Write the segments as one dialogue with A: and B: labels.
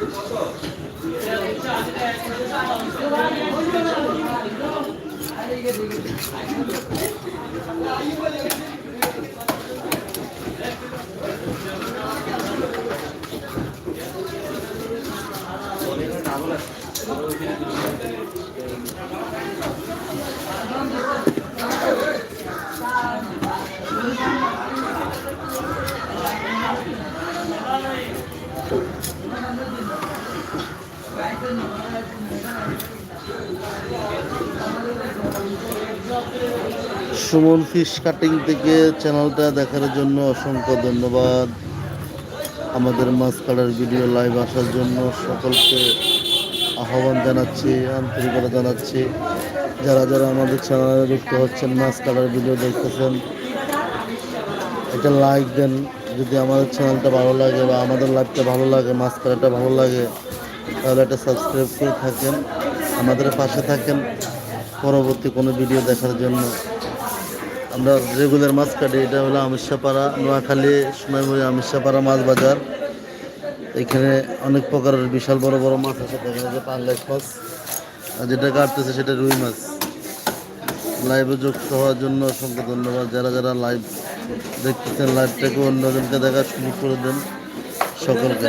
A: Thank you. Suman fish cutting থেকে চ্যানেলটা দেখার জন্য অসংখ্য ধন্যবাদ। আমাদের মাছ কাটার ভিডিও লাইভ আসার জন্য সকলকে আহ্বান জানাচ্ছি, আন্তরিকতা জানাচ্ছি। যারা যারা আমাদের চ্যানেলে যুক্ত হচ্ছেন মাছ কাটার ভিডিও দেখতেছেন এটা লাইক দেন। যদি আমাদের চ্যানেলটা ভালো লাগে বা আমাদের লাইভটা ভালো লাগে মাছ কাটাটা ভালো লাগে তাহলে একটা সাবস্ক্রাইব করে থাকেন, আমাদের পাশে থাকেন, পরবর্তী কোনো ভিডিও দেখার জন্য। আমরা রেগুলার মাছ কাটি, এটা হলো আমিষাপাড়া, নোয়াখালী, সোনাইমুড়ি আমিষাপাড়া মাছ বাজার। এখানে অনেক প্রকারের বিশাল বড় বড় মাছ আছে দেখেন এই যে পাঙ্গাস মাছ আর যেটা কাটতেছে সেটা রুই মাছ। লাইভে যুক্ত হওয়ার জন্য অসংখ্য ধন্যবাদ। যারা যারা লাইভ দেখতেছেন লাইভটাকে অন্যজনকে দেখার সুযোগ করে দেন সকলকে।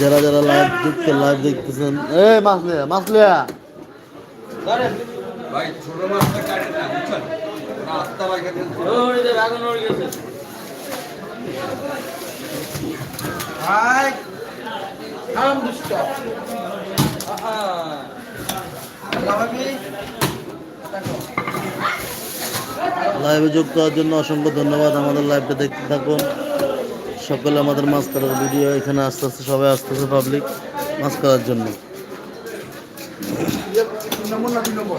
A: যারা যারা লাইভ যুক্ত লাইভ দেখতেছেন। এ মাছ লিয়া মাছ লিয়া
B: ভাই ছোট মাছটা কাটে না বুঝছেন? রাস্তা বাইকে
C: ভাই কাম দুষ্ট। লাভাবি
A: লাইভে যুক্ত হওয়ার জন্য অসংখ্য ধন্যবাদ। আমাদের লাইভটা দেখতে থাকুন। সকলে আমাদের মাছ কাটার ভিডিও এখানে আস্তে আস্তে সবাই আস্তে আস্তে পাবলিক মাছ কাটার জন্য
C: নম্বর না দুই নম্বর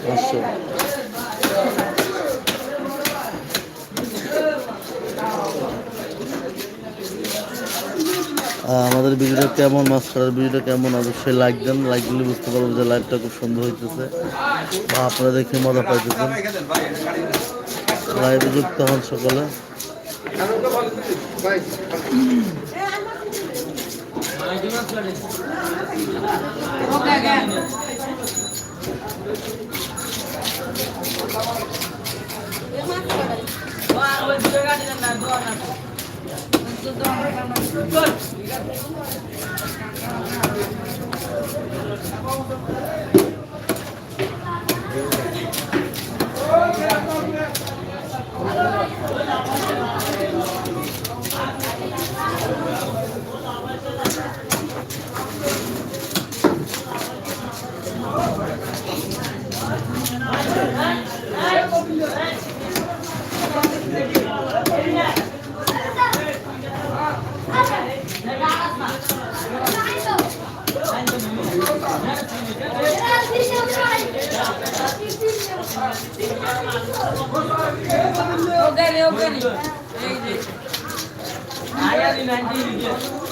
A: অবশ্যই আহ, আমাদের ভিডিওটা কেমন? মাছ কাটার ভিডিওটা কেমন অবশ্যই লাইক দেন লাইক দিলে বুঝতে পারব যে লাইভটা খুব সুন্দর হইতেছে। বা আপনারা দেখে মজা পাইতেছেন। লাইভে যুক্ত হন সকলে।
D: ওকে গেল ওখানে এই যে রে এই যে